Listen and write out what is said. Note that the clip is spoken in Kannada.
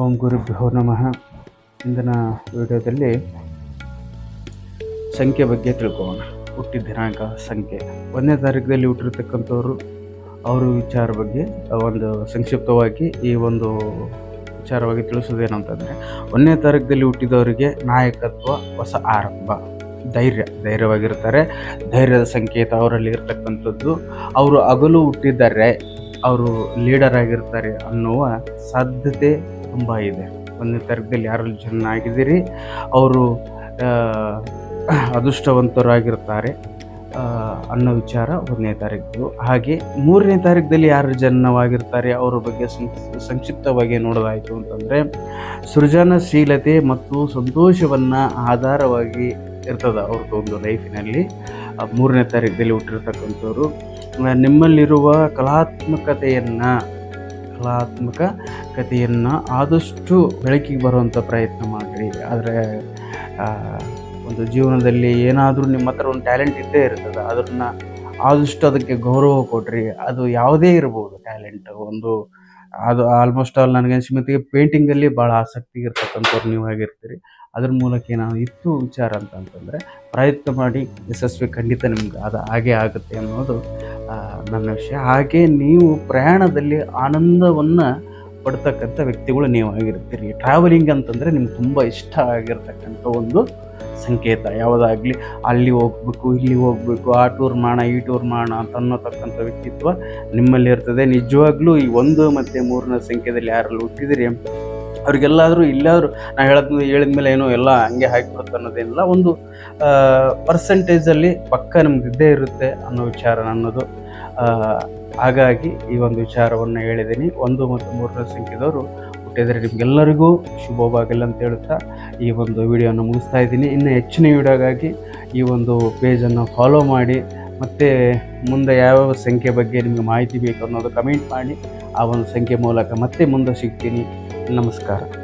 ಓಂ ಗುರುಭ್ಯೋ ನಮಃ. ಇಂದಿನ ವಿಡಿಯೋದಲ್ಲಿ ಸಂಖ್ಯೆ ಬಗ್ಗೆ ತಿಳ್ಕೊಳ್ಳೋಣ ಹುಟ್ಟಿದ ದಿನಾಂಕ ಸಂಖ್ಯೆ. ಒಂದನೇ ತಾರೀಕದಲ್ಲಿ ಹುಟ್ಟಿರ್ತಕ್ಕಂಥವ್ರು, ಅವ್ರ ವಿಚಾರ ಬಗ್ಗೆ ಒಂದು ಸಂಕ್ಷಿಪ್ತವಾಗಿ ಈ ಒಂದು ವಿಚಾರವಾಗಿ ತಿಳಿಸೋದೇನಂತಂದರೆ ಒಂದನೇ ತಾರೀಕದಲ್ಲಿ ಹುಟ್ಟಿದವರಿಗೆ ನಾಯಕತ್ವ, ಹೊಸ ಆರಂಭ. ಧೈರ್ಯ. ಧೈರ್ಯವಾಗಿರ್ತಾರೆ. ಧೈರ್ಯದ ಸಂಕೇತ ಅವರಲ್ಲಿ ಇರ್ತಕ್ಕಂಥದ್ದು. ಅವರು ಹಗಲು ಹುಟ್ಟಿದ್ದಾರೆ. ಅವರು ಲೀಡರ್ ಆಗಿರ್ತಾರೆ ಅನ್ನುವ ಸಾಧ್ಯತೆ ತುಂಬ ಇದೆ. ಒಂದನೇ ಯಾರು ಜನ ಆಗಿದ್ದೀರಿ ಅವರು ಅದೃಷ್ಟವಂತರಾಗಿರ್ತಾರೆ ಅನ್ನೋ ವಿಚಾರ ಒಂದನೇ ತಾರೀಕು. ಹಾಗೆ ಮೂರನೇ ತಾರೀಕದಲ್ಲಿ ಯಾರು ಜನ್ಮವಾಗಿರ್ತಾರೆ, ಅವರ ಬಗ್ಗೆ ಸಂಕ್ಷಿಪ್ತವಾಗಿ ನೋಡೋದಾಯಿತು ಅಂತಂದರೆ, ಸೃಜನಶೀಲತೆ ಮತ್ತು ಸಂತೋಷವನ್ನು ಆಧಾರವಾಗಿ ಇರ್ತದೆ ಅವ್ರದ್ದು ಒಂದು ಲೈಫಿನಲ್ಲಿ. ಮೂರನೇ ತಾರೀಕದಲ್ಲಿ ಹುಟ್ಟಿರ್ತಕ್ಕಂಥವ್ರು. ನಿಮ್ಮಲ್ಲಿರುವ ಕಲಾತ್ಮಕತೆಯನ್ನು, ಕಲಾತ್ಮಕ ಕಥೆಯನ್ನು ಆದಷ್ಟು ಬೆಳಕಿಗೆ ಬರುವಂಥ ಪ್ರಯತ್ನ ಮಾಡಿರಿ. ಆದರೆ ಒಂದು ಜೀವನದಲ್ಲಿ ಏನಾದರೂ ನಿಮ್ಮ ಹತ್ರ ಒಂದು ಟ್ಯಾಲೆಂಟ್ ಇದ್ದೇ ಇರ್ತದೆ. ಅದನ್ನು ಆದಷ್ಟು ಅದಕ್ಕೆ ಗೌರವ ಕೊಡ್ರಿ. ಅದು ಯಾವುದೇ ಇರ್ಬೋದು ಟ್ಯಾಲೆಂಟ್. ಒಂದು, ಅದು ಆಲ್ಮೋಸ್ಟ್ ಆಲ್ ನನಗೆ ಅನ್ಸಿದ ಮಟ್ಟಿಗೆ ಪೇಂಟಿಂಗಲ್ಲಿ ಭಾಳ ಆಸಕ್ತಿ ಇರ್ತಕ್ಕಂಥವ್ರು ನೀವು ಆಗಿರ್ತೀರಿ. ಅದ್ರ ಮೂಲಕ ಏನಾದ್ರು ಇತ್ತು ವಿಚಾರ ಅಂತಂತಂದರೆ, ಪ್ರಯತ್ನ ಮಾಡಿ ಯಶಸ್ವಿ ಖಂಡಿತ ನಿಮ್ಗೆ ಅದು ಹಾಗೆ ಆಗುತ್ತೆ ಅನ್ನೋದು ನನ್ನ ವಿಷಯ. ಹಾಗೆ ನೀವು ಪ್ರಯಾಣದಲ್ಲಿ ಆನಂದವನ್ನು ಪಡ್ತಕ್ಕಂಥ ವ್ಯಕ್ತಿಗಳು ನೀವು ಆಗಿರ್ತೀರಿ. ಟ್ರಾವೆಲಿಂಗ್ ಅಂತಂದರೆ ನಿಮ್ಗೆ ತುಂಬ ಇಷ್ಟ ಆಗಿರ್ತಕ್ಕಂಥ ಒಂದು ಸಂಕೇತ. ಯಾವುದಾಗಲಿ ಅಲ್ಲಿ ಹೋಗ್ಬೇಕು ಇಲ್ಲಿ ಹೋಗ್ಬೇಕು ಆ ಟೂರ್ ಮಾಡೋಣ ಈ ಟೂರ್ ಮಾಡೋಣ ಅಂತ ಅನ್ನೋತಕ್ಕಂಥ ವ್ಯಕ್ತಿತ್ವ ನಿಮ್ಮಲ್ಲಿ ಇರ್ತದೆ. ನಿಜವಾಗ್ಲೂ ಈ ಒಂದು ಮತ್ತು ಮೂರನೇ ಸಂಖ್ಯೆದಲ್ಲಿ ಯಾರಲ್ಲಿ ಹುಟ್ಟಿದಿರಿ ಅವ್ರಿಗೆಲ್ಲಾದರೂ ಇಲ್ಲಾದರೂ ನಾವು ಹೇಳದ್ ಹೇಳಿದ್ಮೇಲೆ ಏನೋ ಎಲ್ಲ ಹಂಗೆ ಹಾಕಿಬಿಡುತ್ತೆ ಅನ್ನೋದೇನಿಲ್ಲ. ಒಂದು ಪರ್ಸೆಂಟೇಜಲ್ಲಿ ಪಕ್ಕ ನಮ್ಗೆ ಇದ್ದೇ ಇರುತ್ತೆ ಅನ್ನೋ ವಿಚಾರ ನನ್ನದು. ಆ, ಹಾಗಾಗಿ ಈ ಒಂದು ವಿಚಾರವನ್ನು ಹೇಳಿದ್ದೀನಿ. ಒಂದು ಮತ್ತು ಮೂರನೇ ಸಂಖ್ಯೆದವರು ಹುಟ್ಟಿದರೆ ನಿಮಗೆಲ್ಲರಿಗೂ ಶುಭವಾಗಲಿ ಅಂತ ಹೇಳ್ತಾ ಈ ಒಂದು ವಿಡಿಯೋನ ಮುಗಿಸ್ತಾ ಇದ್ದೀನಿ. ಇನ್ನು ಹೆಚ್ಚಿನ ವಿಡಿಯೋಗಾಗಿ ಈ ಒಂದು ಪೇಜನ್ನು ಫಾಲೋ ಮಾಡಿ, ಮತ್ತು ಮುಂದೆ ಯಾವ್ಯಾವ ಸಂಖ್ಯೆ ಬಗ್ಗೆ ನಿಮಗೆ ಮಾಹಿತಿ ಬೇಕು ಅನ್ನೋದು ಕಮೆಂಟ್ ಮಾಡಿ, ಆ ಒಂದು ಸಂಖ್ಯೆ ಮೂಲಕ ಮತ್ತೆ ಮುಂದೆ ಸಿಗ್ತೀನಿ. ನಮಸ್ಕಾರ.